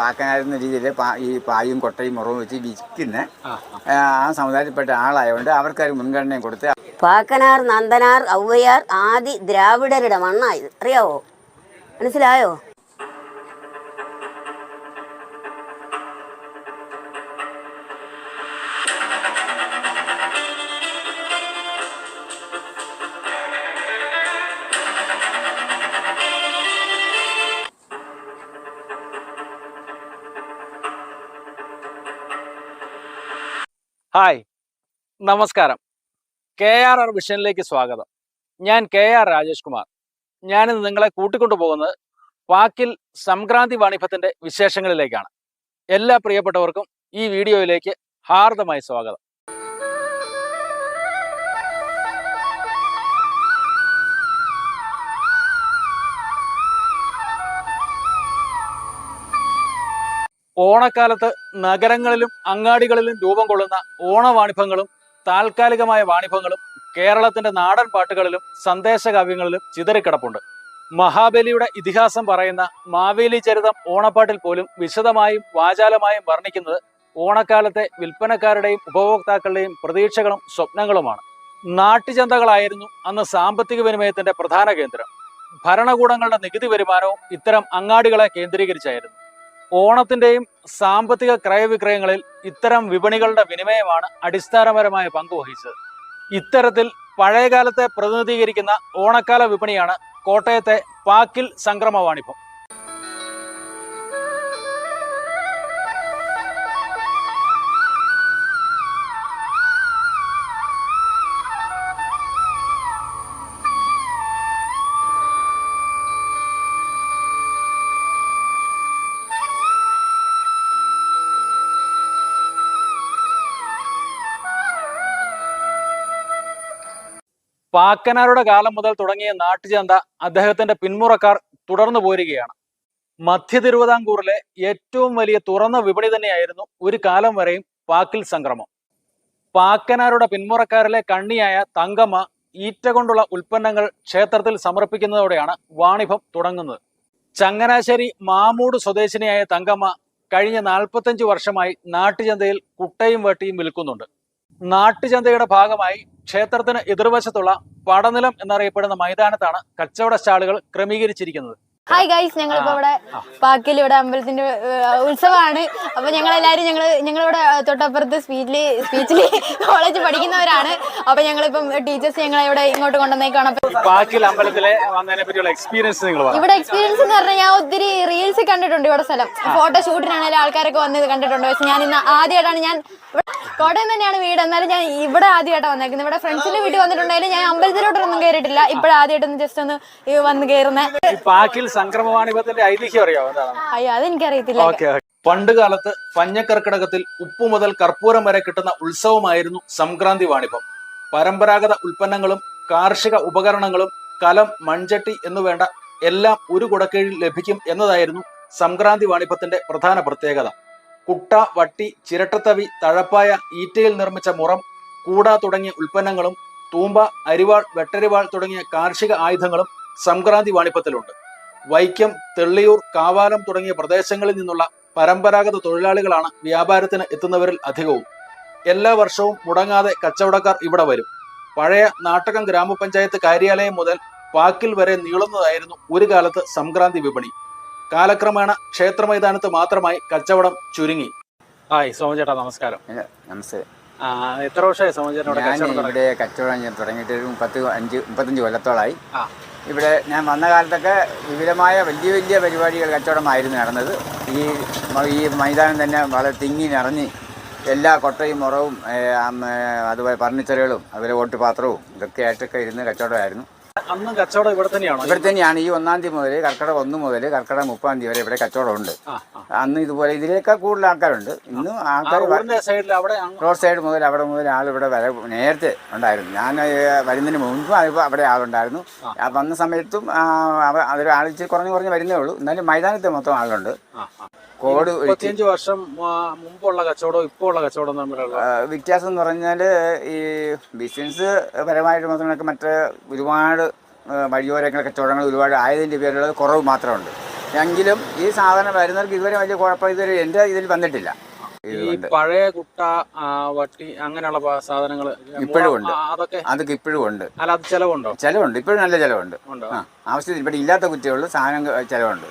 പാക്കനായിരുന്ന രീതിയിൽ ഈ പായും കൊട്ടയും മുറവും വെച്ച് വിൽക്കുന്ന ആ, സമുദായത്തിൽപ്പെട്ട ആളായതുകൊണ്ട് അവർക്കൊരു മുൻഗണനയും കൊടുത്ത് പാക്കനാർ നന്ദനാർ ഔവയാർ ആദി ദ്രാവിഡരുടെ മണ്ണായത് അറിയാവോ? മനസ്സിലായോ? നമസ്കാരം. കെ ആർ ആർ വിഷനിലേക്ക് സ്വാഗതം. ഞാൻ കെ ആർ രാജേഷ് കുമാർ. ഞാനിന്ന് നിങ്ങളെ കൂട്ടിക്കൊണ്ടുപോകുന്നത് വാക്കിൽ സംക്രാന്തി വാണിഭത്തിന്റെ വിശേഷങ്ങളിലേക്കാണ്. എല്ലാ പ്രിയപ്പെട്ടവർക്കും ഈ വീഡിയോയിലേക്ക് ഹാർദമായി സ്വാഗതം. ഓണക്കാലത്ത് നഗരങ്ങളിലും അങ്ങാടികളിലും രൂപം കൊള്ളുന്ന ഓണവാണിഭങ്ങളും താൽക്കാലികമായ വാണിഭങ്ങളും കേരളത്തിന്റെ നാടൻ പാട്ടുകളിലും സന്ദേശകാവ്യങ്ങളിലും ചിതറിക്കിടപ്പുണ്ട്. മഹാബലിയുടെ ഇതിഹാസം പറയുന്ന മാവേലി ചരിതം ഓണപ്പാട്ടിൽ പോലും വിശദമായും വാചാലമായും വർണിക്കുന്നത് ഓണക്കാലത്തെ വിൽപ്പനക്കാരുടെയും ഉപഭോക്താക്കളുടെയും പ്രതീക്ഷകളും സ്വപ്നങ്ങളുമാണ്. നാട്ടുചന്തകളായിരുന്നു അന്ന് സാമ്പത്തിക വിനിമയത്തിന്റെ പ്രധാന കേന്ദ്രം. ഭരണകൂടങ്ങളുടെ നികുതി വരുമാനവും ഇത്തരം അങ്ങാടികളെ കേന്ദ്രീകരിച്ചായിരുന്നു. ഓണത്തിന്റെയും സാമ്പത്തിക ക്രയവിക്രയങ്ങളിൽ ഇത്തരം വിപണികളുടെ വിനിമയമാണ് അടിസ്ഥാനപരമായ പങ്ക് വഹിച്ചത്. ഇത്തരത്തിൽ പഴയകാലത്തെ പ്രതിനിധീകരിക്കുന്ന ഓണക്കാല വിപണിയാണ് കോട്ടയത്തെ പാക്കിൽ സംക്രമ വാണിഭം പാക്കനാരുടെ കാലം മുതൽ തുടങ്ങിയ നാട്ടുചന്ത അദ്ദേഹത്തിന്റെ പിന്മുറക്കാർ തുടർന്നു പോരുകയാണ്. മധ്യ തിരുവിതാംകൂറിലെ ഏറ്റവും വലിയ തുറന്ന വിപണി തന്നെയായിരുന്നു ഒരു കാലം വരെയും പാക്കിൽ സംക്രമം. പാക്കനാരുടെ പിന്മുറക്കാരിലെ കണ്ണിയായ തങ്കമ്മ ഈറ്റ കൊണ്ടുള്ള ഉൽപ്പന്നങ്ങൾ ക്ഷേത്രത്തിൽ സമർപ്പിക്കുന്നതോടെയാണ് വാണിഭം തുടങ്ങുന്നത്. ചങ്ങനാശ്ശേരി മാമൂട് സ്വദേശിനിയായ തങ്കമ്മ കഴിഞ്ഞ നാൽപ്പത്തഞ്ച് വർഷമായി നാട്ടുചന്തയിൽ കുട്ടയും വെട്ടിയും വിൽക്കുന്നുണ്ട്. നാട്ടുചന്തയുടെ ഭാഗമായി ക്ഷേത്രത്തിന് എതിർവശത്തുള്ള പടനിലം എന്നറിയപ്പെടുന്ന മൈതാനത്താണ് കച്ചവട സ്റ്റാളുകൾ ക്രമീകരിച്ചിരിക്കുന്നത്. ഹായ് ഗൈസ് ഞങ്ങളിപ്പോ ഇവിടെ പാക്കിൽ ഇവിടെ അമ്പലത്തിന്റെ ഉത്സവമാണ്. അപ്പൊ ഞങ്ങൾ എല്ലാരും ഞങ്ങൾ ഞങ്ങളിവിടെ തൊട്ടപ്പുറത്ത് സ്പീച്ചിൽ സ്പീച്ചിൽ കോളേജ് പഠിക്കുന്നവരാണ്. അപ്പൊ ഞങ്ങളിപ്പം ടീച്ചേഴ്സ് ഞങ്ങളെ ഇവിടെ ഇങ്ങോട്ട് കൊണ്ടുവന്നേക്കാണ്. പാക്കിൽ അമ്പലത്തിലെ എക്സ്പീരിയൻസ് ഇവിടെ എക്സ്പീരിയൻസ് എന്ന് പറഞ്ഞാൽ ഞാൻ ഒത്തിരി റീൽസ് കണ്ടിട്ടുണ്ട് ഇവിടെ സ്ഥലം. ഫോട്ടോ ഷൂട്ടിനാണെങ്കിലും ആൾക്കാരൊക്കെ വന്നത് കണ്ടിട്ടുണ്ട്. പക്ഷെ ഞാൻ ഇന്ന് ആദ്യമായിട്ടാണ് ഞാൻ കോട്ടയം തന്നെയാണ് വീട്. എന്നാലും ഞാൻ ഇവിടെ ആദ്യമായിട്ടാണ് വന്നേക്കുന്നത്. ഇവിടെ ഫ്രണ്ട്സിന്റെ വീട്ടിൽ വന്നിട്ടുണ്ടെങ്കിലും ഞാൻ അമ്പലത്തിലോട്ടൊന്നും കയറിയിട്ടില്ല ഇപ്പോഴാദ്യമായിട്ടൊന്ന് ജസ്റ്റ് ഒന്ന് വന്ന് കയറുന്നത് പാക്കിൽ ഐതിഹ്യം അയ്യോ അതെനിക്കറിയത്തില്ല. പണ്ട് കാലത്ത് പഞ്ഞക്കർക്കിടകത്തിൽ ഉപ്പു മുതൽ കർപ്പൂരം വരെ കിട്ടുന്ന ഉത്സവമായിരുന്നു സംക്രാന്തി വാണിഭം. പരമ്പരാഗത ഉൽപ്പന്നങ്ങളും കാർഷിക ഉപകരണങ്ങളും കലം മൺചട്ടി എന്നുവേണ്ട എല്ലാം ഒരു കുടക്കീഴിൽ ലഭിക്കും എന്നതായിരുന്നു സംക്രാന്തി വാണിഭത്തിന്റെ പ്രധാന പ്രത്യേകത. കുട്ട വട്ടി ചിരട്ടത്തവി തഴപ്പായ ഈറ്റയിൽ നിർമ്മിച്ച മുറം കൂട തുടങ്ങിയ ഉൽപ്പന്നങ്ങളും തൂമ്പ അരിവാൾ വെട്ടരിവാൾ തുടങ്ങിയ കാർഷിക ആയുധങ്ങളും സംക്രാന്തി വാണിപ്പത്തിലുണ്ട്. വൈക്കം തെള്ളിയൂർ കാവാലം തുടങ്ങിയ പ്രദേശങ്ങളിൽ നിന്നുള്ള പരമ്പരാഗത തൊഴിലാളികളാണ് വ്യാപാരത്തിന് എത്തുന്നവരിൽ അധികവും. എല്ലാ വർഷവും മുടങ്ങാതെ കച്ചവടക്കാർ ഇവിടെ വരും. പഴയ നാട്ടകം ഗ്രാമപഞ്ചായത്ത് കാര്യാലയം മുതൽ പാക്കിൽ വരെ നീളുന്നതായിരുന്നു ഒരു കാലത്ത് സംക്രാന്തി വിപണി. കാലക്രമേണ ക്ഷേത്ര മൈതാനത്ത് മാത്രമായി കച്ചവടം ചുരുങ്ങി. ഹായ് സോമചേട്ടാ നമസ്കാരം. നമസ്തേ. എത്ര വർഷമായി സോമചേട്ടനോട് ഇവിടെ കച്ചവടം ഇവിടെ കച്ചവടം ഞാൻ തുടങ്ങിയിട്ട് ഒരു മുപ്പത്ത് അഞ്ച് മുപ്പത്തഞ്ച് കൊല്ലത്തോളായി. ആ. ഇവിടെ ഞാൻ വന്ന കാലത്തൊക്കെ വിപുലമായ വലിയ വലിയ പരിപാടികൾ കച്ചവടമായിരുന്നു നടന്നത്. ഈ ഈ മൈതാനം തന്നെ വളരെ തിങ്ങി നിറഞ്ഞ് എല്ലാ കൊട്ടയും മുറവും അതുപോലെ ഫർണിച്ചറുകളും അതുപോലെ ഓട്ടുപാത്രവും ഇതൊക്കെ ആയിട്ടൊക്കെ ഇരുന്ന് കച്ചവടമായിരുന്നു. അന്നും കച്ചവടം ഇവിടെ തന്നെയാണോ? ഇവിടെ തന്നെയാണ്. ഈ ഒന്നാം തീയതി മുതൽ കർക്കിടക ഒന്ന് മുതൽ കർക്കിടക മുപ്പാം തീയതി വരെ ഇവിടെ കച്ചവടമുണ്ട്. ആ, ആ. അന്ന് ഇതുപോലെ ഇതിലേക്കാൾ കൂടുതൽ ആൾക്കാരുണ്ട്. ഇന്ന് ആൾക്കാർ റോഡ് സൈഡ് മുതൽ അവിടെ മുതൽ ആൾ ഇവിടെ വരെ നേരത്തെ ഉണ്ടായിരുന്നു. ഞാൻ വരുന്നതിന് മുമ്പ് അവിടെ ആളുണ്ടായിരുന്നു. വന്ന സമയത്തും അതൊരു ആൾ ഇച്ചിരി കുറഞ്ഞ് കുറഞ്ഞ് വരുന്നേ ഉള്ളൂ. എന്നാലും മൈതാനത്ത് മൊത്തം ആളുണ്ട്. കോട് ഒഴിച്ച് വർഷം മുമ്പുള്ള കച്ചവടം ഇപ്പോൾ ഉള്ള കച്ചവടം തമ്മിലുള്ള വ്യത്യാസം എന്ന് പറഞ്ഞാൽ ഈ ബിസിനസ് പരമായിട്ട് മാത്രമേ മറ്റേ ഒരുപാട് വഴിയോരങ്ങൾ കച്ചവടങ്ങൾ ഒരുപാട് ആയതിന്റെ പേരിലുള്ള കുറവ് മാത്രമുണ്ട്. എങ്കിലും ഈ സാധനം വരുന്നവർക്ക് ഇതുവരെ വലിയ കുഴപ്പം ഇതുവരെ എന്റെ ഇതിൽ വന്നിട്ടില്ല. ഈ പഴയ കുട്ട വട്ടി അങ്ങനെയുള്ള സാധനങ്ങൾ ഇപ്പോഴും ഉണ്ട്. അതൊക്കെ അതൊക്കെ ഇപ്പോഴും ഉണ്ട്. അല്ല അത് ചെലവുണ്ടോ? ചിലവുണ്ട്. ഇപ്പോഴും നല്ല ചിലവുണ്ട്. ആവശ്യത്തിൽ ആവശ്യത്തിന് ഇവിടെ ഇല്ലാത്ത കുറ്റികളുള്ള സാധനം ചിലവുണ്ട്.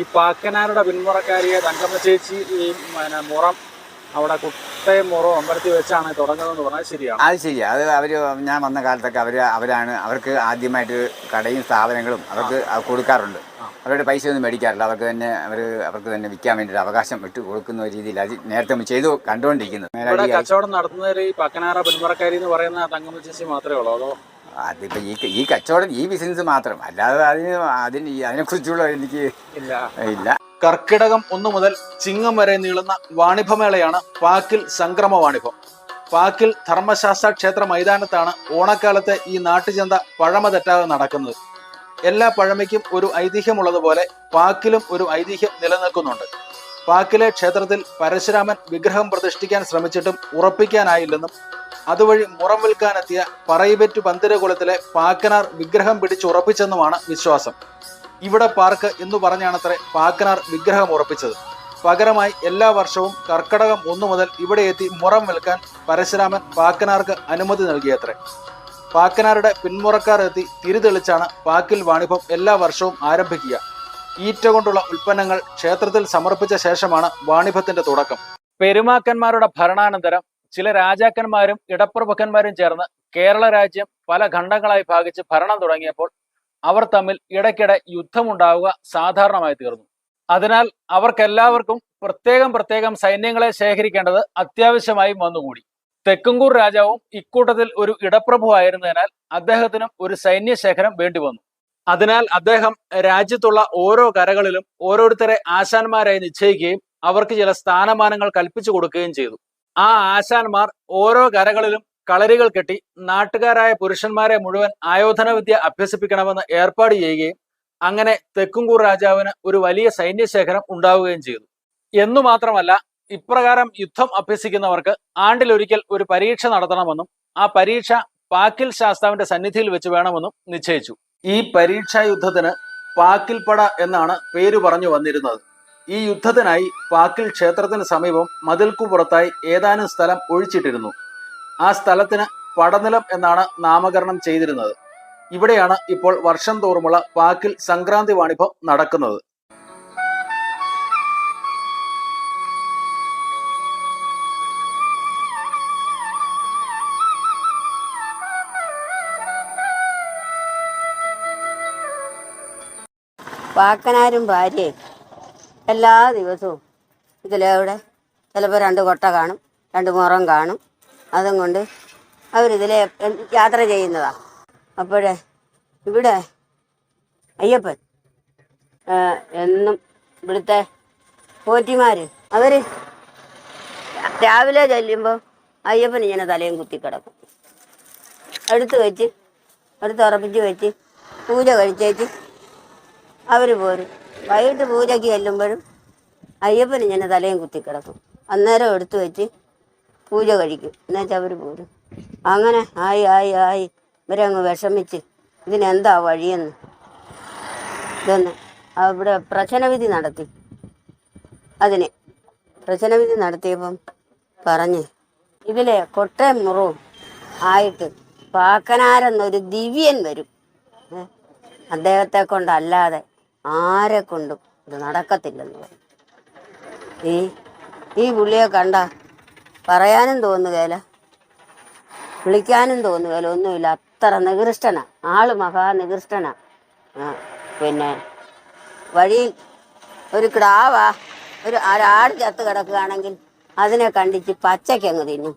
ഈ പാക്കനാരുടെ പിന്മുറക്കാരിയെ തങ്കമ്മ ചേച്ചി ഈ മുറം അവിടെ കുട്ടയും മുറവും അമ്പലത്തിൽ വെച്ചാണ് തുടങ്ങുന്നതെന്ന് പറഞ്ഞാൽ ശരിയാണ്. അത് ശരിയാ. അത് അവർ ഞാൻ വന്ന കാലത്തൊക്കെ അവർ അവരാണ് അവർക്ക് ആദ്യമായിട്ട് കടയും സ്ഥാപനങ്ങളും അവർക്ക് കൊടുക്കാറുണ്ട്. അവരുടെ പൈസ ഒന്നും മേടിക്കാറില്ല. അവർക്ക് തന്നെ അവർ അവർക്ക് തന്നെ വിൽക്കാൻ വേണ്ടി ഒരു അവകാശം വിട്ട് കൊടുക്കുന്ന രീതിയിൽ അത് നേരത്തെ ചെയ്തു കണ്ടുകൊണ്ടിരിക്കുന്നത്. കച്ചവടം നടത്തുന്നവർ ഈ പക്കനാറ പിന്മുറക്കാരി എന്ന് പറയുന്ന തങ്കമ്മ ചേച്ചി മാത്രമേ ഉള്ളൂ അതോ? അതിപ്പോൾ ഈ ഈ കച്ചവടം ഈ ബിസിനസ് മാത്രം. അല്ലാതെ അതിന് അതിന് അതിനെ അതിനെക്കുറിച്ചുള്ള എനിക്ക് ഇല്ല. ഇല്ല. കർക്കിടകം ഒന്നു മുതൽ ചിങ്ങം വരെ നീളുന്ന വാണിഭമേളയാണ് പാക്കിൽ സംക്രമ വാണിഭം. പാക്കിൽ ധർമ്മശാസ്ത്ര ക്ഷേത്ര മൈതാനത്താണ് ഓണക്കാലത്തെ ഈ നാട്ടുചന്ത പഴമ തെറ്റാതെ നടക്കുന്നത്. എല്ലാ പഴമയ്ക്കും ഒരു ഐതിഹ്യമുള്ളതുപോലെ പാക്കിലും ഒരു ഐതിഹ്യം നിലനിൽക്കുന്നുണ്ട്. പാക്കിലെ ക്ഷേത്രത്തിൽ പരശുരാമൻ വിഗ്രഹം പ്രതിഷ്ഠിക്കാൻ ശ്രമിച്ചിട്ടും ഉറപ്പിക്കാനായില്ലെന്നും അതുവഴി മുറം വിൽക്കാനെത്തിയ പറയിപെറ്റു പന്തിരകുളത്തിലെ പാക്കനാർ വിഗ്രഹം പിടിച്ചുറപ്പിച്ചെന്നുമാണ് വിശ്വാസം. ഇവിടെ പാർക്ക് എന്ന് പറഞ്ഞാണത്രേ പാക്കനാർ വിഗ്രഹം ഉറപ്പിച്ചത്. പകരമായി എല്ലാ വർഷവും കർക്കടകം ഒന്നു മുതൽ ഇവിടെ എത്തി മുറം വിൽക്കാൻ പരശുരാമൻ പാക്കനാർക്ക് അനുമതി നൽകിയത്രേ. പാക്കനാരുടെ പിന്മുറക്കാർ എത്തി തിരിതെളിച്ചാണ് പാക്കിൽ വാണിഭം എല്ലാ വർഷവും ആരംഭിക്കുക. ഈറ്റ കൊണ്ടുള്ള ഉൽപ്പന്നങ്ങൾ ക്ഷേത്രത്തിൽ സമർപ്പിച്ച ശേഷമാണ് വാണിഭത്തിന്റെ തുടക്കം. പെരുമാക്കന്മാരുടെ ഭരണാനന്തരം ചില രാജാക്കന്മാരും ഇടപ്രഭുക്കന്മാരും ചേർന്ന് കേരള രാജ്യം പല ഖണ്ഡങ്ങളായി ഭാഗിച്ച് ഭരണം തുടങ്ങിയപ്പോൾ അവർ തമ്മിൽ ഇടയ്ക്കിടെ യുദ്ധമുണ്ടാവുക സാധാരണമായി തീർന്നു. അതിനാൽ അവർക്കെല്ലാവർക്കും പ്രത്യേകം പ്രത്യേകം സൈന്യങ്ങളെ ശേഖരിക്കേണ്ടത് അത്യാവശ്യമായും വന്നുകൂടി. തെക്കുംകൂർ രാജാവും ഇക്കൂട്ടത്തിൽ ഒരു ഇടപ്രഭു ആയിരുന്നതിനാൽ അദ്ദേഹത്തിനും ഒരു സൈന്യശേഖരം വേണ്ടി വന്നു. അതിനാൽ അദ്ദേഹം രാജ്യത്തുള്ള ഓരോ കരകളിലും ഓരോരുത്തരെ ആശാന്മാരായി നിശ്ചയിക്കുകയും അവർക്ക് ചില സ്ഥാനമാനങ്ങൾ കൽപ്പിച്ചു കൊടുക്കുകയും ചെയ്തു. ആ ആശാന്മാർ ഓരോ കരകളിലും കളരികൾ കെട്ടി നാട്ടുകാരായ പുരുഷന്മാരെ മുഴുവൻ ആയോധന വിദ്യ അഭ്യസിപ്പിക്കണമെന്ന് ഏർപ്പാട് ചെയ്യുകയും അങ്ങനെ തെക്കുംകൂർ രാജാവിന് ഒരു വലിയ സൈന്യശേഖരം ഉണ്ടാവുകയും ചെയ്തു. എന്നു മാത്രമല്ല ഇപ്രകാരം യുദ്ധം അഭ്യസിക്കുന്നവർക്ക് ആണ്ടിലൊരിക്കൽ ഒരു പരീക്ഷ നടത്തണമെന്നും ആ പരീക്ഷ പാക്കിൽ ശാസ്താവിന്റെ സന്നിധിയിൽ വെച്ച് വേണമെന്നും നിശ്ചയിച്ചു. ഈ പരീക്ഷാ യുദ്ധത്തിന് പാക്കിൽപ്പട എന്നാണ് പേര് പറഞ്ഞു വന്നിരുന്നത്. ഈ യുദ്ധത്തിനായി പാക്കിൽ ക്ഷേത്രത്തിന് സമീപം മതിൽക്കു പുറത്തായി ഏതാനും സ്ഥലം ഒഴിച്ചിട്ടിരുന്നു. ആ സ്ഥലത്തിന് പടനിലം എന്നാണ് നാമകരണം ചെയ്തിരുന്നത്. ഇവിടെയാണ് ഇപ്പോൾ വർഷം തോറുമുള്ള പാക്കിൽ സംക്രാന്തി വാണിഭം നടക്കുന്നത്. പാക്കനാരും ഭാര്യയും എല്ലാ ദിവസവും ഇതിലെവിടെ ചിലപ്പോൾ രണ്ട് കൊട്ട കാണും രണ്ട് മുറം കാണും. അതും കൊണ്ട് അവരിതിൽ യാത്ര ചെയ്യുന്നതാണ് അപ്പോഴേ ഇവിടെ അയ്യപ്പൻ എന്നും ഇവിടുത്തെ പോറ്റിമാർ അവർ രാവിലെ ചെല്ലുമ്പോൾ അയ്യപ്പൻ ഇങ്ങനെ തലയും കുത്തി കിടക്കും. എടുത്ത് വെച്ച് എടുത്ത് ഉറപ്പിച്ച് വെച്ച് പൂജ കഴിച്ചേച്ച് അവർ പോരും. വൈകിട്ട് പൂജയ്ക്ക് ചെല്ലുമ്പോഴും അയ്യപ്പൻ ഇങ്ങനെ തലയും കുത്തി കിടക്കും. അന്നേരം എടുത്തു വെച്ച് പൂജ കഴിക്കും. എന്നുവെച്ചാൽ അവർ പോരും അങ്ങനെ ആയി ആയി ആയി ഇവരങ്ങ് വിഷമിച്ച് ഇതിനെന്താ വഴിയെന്ന് ഇതൊന്ന് അവിടെ പ്രശ്നവിധി നടത്തി. അതിന് പ്രശ്നവിധി നടത്തിയപ്പം പറഞ്ഞ് ഇതിലെ കൊട്ടയം മുറവും ആയിട്ട് പാക്കനാരെന്നൊരു ദിവ്യൻ വരും? അദ്ദേഹത്തെ കൊണ്ടല്ലാതെ ആരെ കൊണ്ടും ഇത് നടക്കത്തില്ലെന്ന് പറയും ഈ ഈ പുള്ളിയെ കണ്ട പറയാനും തോന്നുകയില്ല വിളിക്കാനും തോന്നുകയില്ല ഒന്നുമില്ല. അത്ര നികൃഷ്ടന. ആൾ മഹാ നികൃഷ്ടനാ ആ, പിന്നെ വഴിയിൽ ഒരു കിടാവാ. ഒരു ഒരാട് ചത്ത് കിടക്കുകയാണെങ്കിൽ അതിനെ കണ്ടിച്ച് പച്ചക്കങ്ങ് തിന്നും.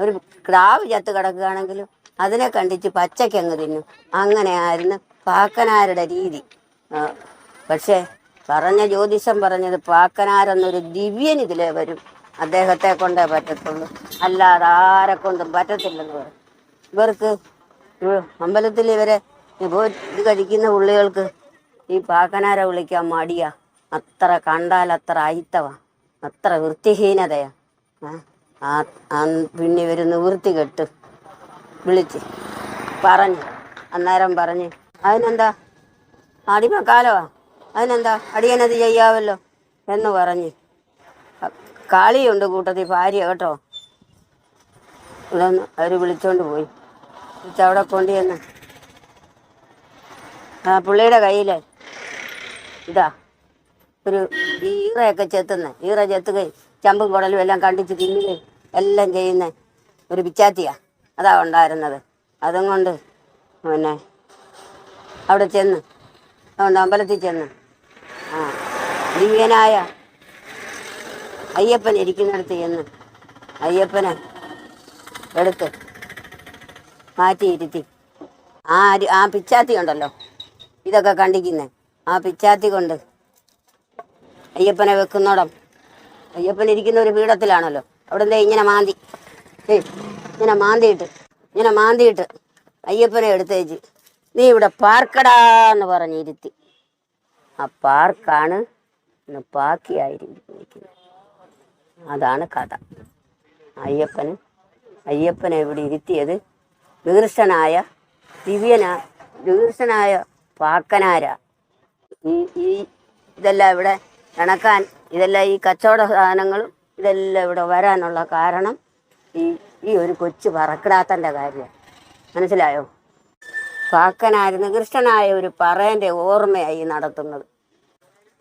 ഒരു കിടാവ് ചത്ത് കിടക്കുകയാണെങ്കിലും അതിനെ കണ്ടിച്ച് പച്ചക്കങ്ങ് തിന്നും. അങ്ങനെയായിരുന്നു പാക്കനാരുടെ രീതി. പക്ഷേ പറഞ്ഞ ജ്യോതിഷം പറഞ്ഞത് പാക്കനാരെന്നൊരു ദിവ്യൻ ഇതിലേ വരും. അദ്ദേഹത്തെ കൊണ്ടേ പറ്റത്തുള്ളൂ. അല്ലാതെ ആരെ കൊണ്ടും പറ്റത്തില്ലെന്ന് പറയും ഇവർക്ക് അമ്പലത്തിൽ ഇവരെ ഇപ്പോ ഇത് കഴിക്കുന്ന പുള്ളികൾക്ക് ഈ പാക്കനാരെ വിളിക്കാൻ മടിയാ. അത്ര കണ്ടാൽ അത്ര അയിത്തവാ. അത്ര വൃത്തിഹീനതയാ. പിന്നെ ഇവർ നിവൃത്തി കെട്ട് വിളിച്ച് പറഞ്ഞു അന്നേരം പറഞ്ഞ് അതിനെന്താ? അടിമക്കാലോ അതിനെന്താ? അടിയനത് ചെയ്യാവല്ലോ? എന്ന് പറഞ്ഞ് കാളിയുണ്ട് കൂട്ടത്തിൽ ഭാര്യ കേട്ടോ. ഇവിടെ നിന്ന് അവർ വിളിച്ചോണ്ട് പോയി. വിളിച്ച് അവിടെ കൊണ്ടുചെന്ന് ആ പുള്ളിയുടെ കയ്യിൽ ഇതാ. ഒരു ഈറയൊക്കെ ചെത്തുന്നത് ഈറ ചെത്തുകയും ചമ്പും കുടലും എല്ലാം കണ്ടിച്ച് തിന്നുകയും എല്ലാം ചെയ്യുന്ന ഒരു പിച്ചാത്തിയാ അതാ ഉണ്ടായിരുന്നത്. അതും കൊണ്ട് പിന്നെ അവിടെ ചെന്ന്. അതുകൊണ്ട് അമ്പലത്തിൽ ചെന്ന്. ആ ദിവ്യനായ അയ്യപ്പൻ ഇരിക്കുന്നിടത്ത് ചെന്ന് അയ്യപ്പനെ എടുത്ത് മാറ്റിയിരുത്തി ആ അരി ആ പിച്ചാത്തി ഉണ്ടല്ലോ. ഇതൊക്കെ കണ്ടിക്കുന്നേ ആ പിച്ചാത്തി കൊണ്ട് അയ്യപ്പനെ വെക്കുന്നോടം. അയ്യപ്പൻ ഇരിക്കുന്ന ഒരു പീഠത്തിലാണല്ലോ. അവിടെ എന്താ ഇങ്ങനെ മാന്തി. ഏ ഇങ്ങനെ മാന്തിയിട്ട് ഇങ്ങനെ മാന്തിയിട്ട് അയ്യപ്പനെ എടുത്തേച്ച് നീ ഇവിടെ പാർക്കടാ എന്ന് പറഞ്ഞിരുത്തി ആ പാർക്കാണ് ഇന്ന് പാക്കിയായിരിക്കുന്നത് അതാണ് കഥ. അയ്യപ്പൻ അയ്യപ്പനെ ഇവിടെ ഇരുത്തിയത് വികൃഷ്ടനായ ദിവ്യന വികൃഷ്ടനായ പാക്കനാര. ഈ ഈ ഇതെല്ലാം ഇവിടെ ഇണക്കാൻ ഇതെല്ലാം ഈ കച്ചവട സാധനങ്ങളും ഇതെല്ലാം ഇവിടെ വരാനുള്ള കാരണം ഈ ഈ ഒരു കൊച്ചു പറക്കിടാത്തന്റെ കാര്യം. മനസ്സിലായോ? പാക്കനായിരുന്നു കൃഷ്ണനായ ഒരു പറയന്റെ ഓർമ്മയായി നടത്തുന്നത്.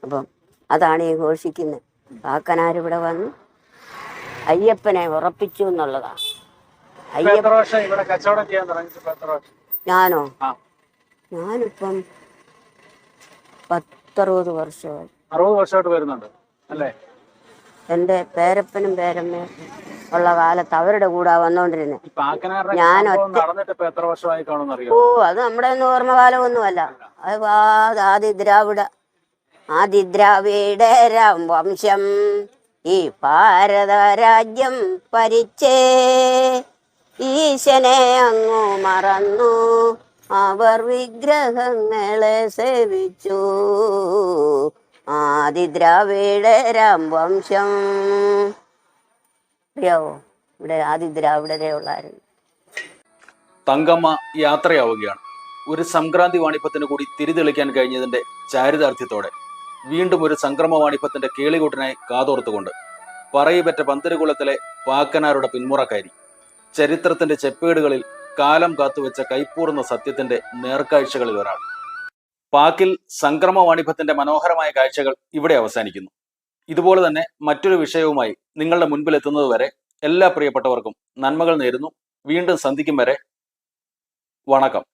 അപ്പം അതാണ് ഈ ഘോഷിക്കുന്നത്. പാക്കനാരിവിടെ വന്ന്. അയ്യപ്പനെ ഉറപ്പിച്ചു എന്നുള്ളതാണ് ഞാനോ? ഞാനിപ്പം പത്തറുപത് വർഷമായി. അറുപത് വർഷമായിട്ട് വരുന്നുണ്ട് അല്ലേ? എന്റെ പേരപ്പനും പേരമ്മയും ഉള്ള കാലത്ത് അവരുടെ കൂടെ വന്നോണ്ടിരുന്നത് ഈ ഞാൻ ഓ അത് നമ്മുടെ ഒന്നും ഓർമ്മകാലമൊന്നുമല്ല. അത് വാ- ആദി ദ്രാവിഡ ആദി ദ്രാവിഡ വംശം. ഈ ഭാരത രാജ്യം പരിച്ചേ ഈശനെ അങ്ങു മറന്നു. അവർ വിഗ്രഹങ്ങളെ സേവിച്ചു. ആദി രാം വംശം. അറിയാവോ? ഇവിടെ ആദിദ്രാവിഡരെ ഉള്ളായിരുന്നു തങ്കമ്മ യാത്രയാവുകയാണ്. ഒരു സംക്രാന്തി വാണിപ്പത്തിന് കൂടി തിരിതെളിക്കാൻ കഴിഞ്ഞതിന്റെ ചാരിതാർത്ഥ്യത്തോടെ. വീണ്ടും ഒരു സംക്രമവാണിഭത്തിന്റെ കേളികൂട്ടിനെ കാതോർത്തുകൊണ്ട് പറയിപ്പറ്റ പന്തരുകുളത്തിലെ പാക്കനാരുടെ പിന്മുറക്കാരി. ചരിത്രത്തിന്റെ ചെപ്പേടുകളിൽ കാലം കാത്തുവെച്ച കൈപ്പൂർന്ന സത്യത്തിന്റെ നേർക്കാഴ്ചകളിൽ ഒരാൾ. പാക്കിൽ സംക്രമ വാണിഭത്തിന്റെ മനോഹരമായ കാഴ്ചകൾ ഇവിടെ അവസാനിക്കുന്നു. ഇതുപോലെ തന്നെ മറ്റൊരു വിഷയവുമായി നിങ്ങളുടെ മുൻപിൽ എത്തുന്നത് വരെ എല്ലാ പ്രിയപ്പെട്ടവർക്കും നന്മകൾ നേരുന്നു. വീണ്ടും സന്ധിക്കും വരെ വണക്കം.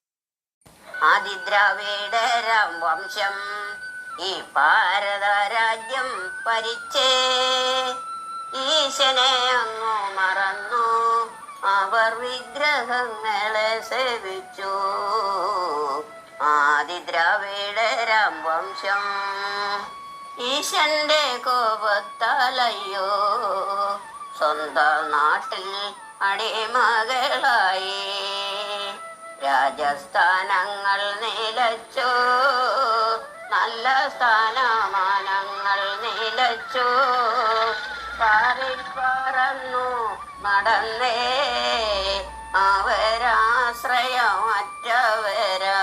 ആദിദ്രാവിഡരാം വംശം. ഈ ഭാരത രാജ്യം ഈശനെ അങ്ങു മറന്നു. അവർ വിഗ്രഹങ്ങളെ സേവിച്ചു. ആദിദ്രാവിഡരാം വംശം ഈശന്റെ കോപത്താലയ്യോ. സ്വന്തം നാട്ടിൽ അടിമകളായി. രാജസ്ഥാനങ്ങൾ നിലച്ചു. നല്ല സ്ഥാനമാനങ്ങൾ നിലച്ചു. പാറിപ്പറന്നു നടന്നേ. അവരാശ്രയമറ്റവരാ